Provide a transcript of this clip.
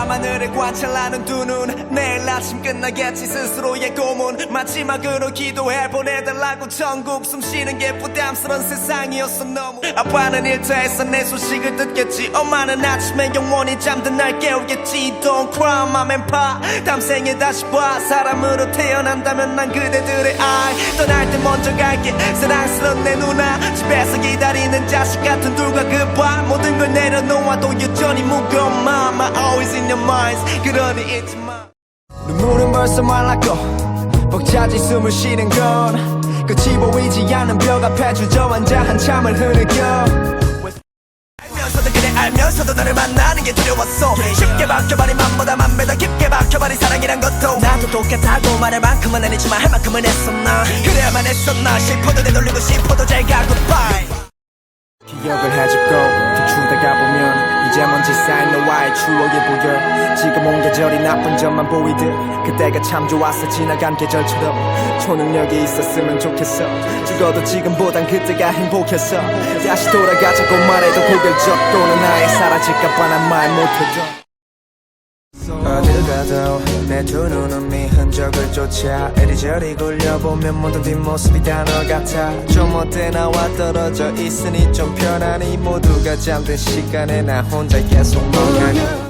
밤하늘을 관찰하는 두 눈. 내일 아침 끝나겠지 스스로의 고문. 마지막으로 기도해 보내달라고 전국 숨쉬는 게 부담스런 세상이었어 너무. 아빠는 일터에서 내 소식을 듣겠지. 엄마는 아침에 영원히 잠든 날 깨우겠지. Don't cry mom and pop 다음 생에 다시 봐. 사람으로 태어난다면 난 그대들의 아이. 떠날 때 먼저 갈게. 사랑스러운 내 누나. 집에서 기다리는 자식 같은 둘과 그밤 내려놓아도 여전히 무거운 마음 I always in your minds. 그러니 잊지 마 눈물은 벌써 말랐고 벅차지 숨을 쉬는 건 끝이 보이지 않는 벽 앞에 주저앉아 한참을 흐느껴 알면서도 그래 알면서도 너를 만나는 게 두려웠어. 쉽게 박혀버린 맘보다 만배 더 깊게 박혀버린 사랑이란 것도 나도 똑같다고 말할 만큼은 아니지만 할 만큼은 했었나. 그래야만 했었나. 싶어도 되돌리고 싶어도 잘 가고 bye 보면 이제 먼지 쌓인 너와의 추억이 보여. 지금 온 계절이 나쁜 점만 보이듯 그때가 참 좋았어 지나간 계절처럼 초능력이 있었으면 좋겠어. 죽어도 지금보단 그때가 행복했어. 다시 돌아가자고 말해도 고개를 젓고는 아예 사라질까봐 난말 어딜 가도 내두 눈은 네 흔적을 쫓아 이리저리 굴려보면 모두 뒷모습이 다너 같아. 좀 어때? 나와 떨어져 있으니 좀 편하니 모두가 잠든 시간에 나 혼자 계속 멍하니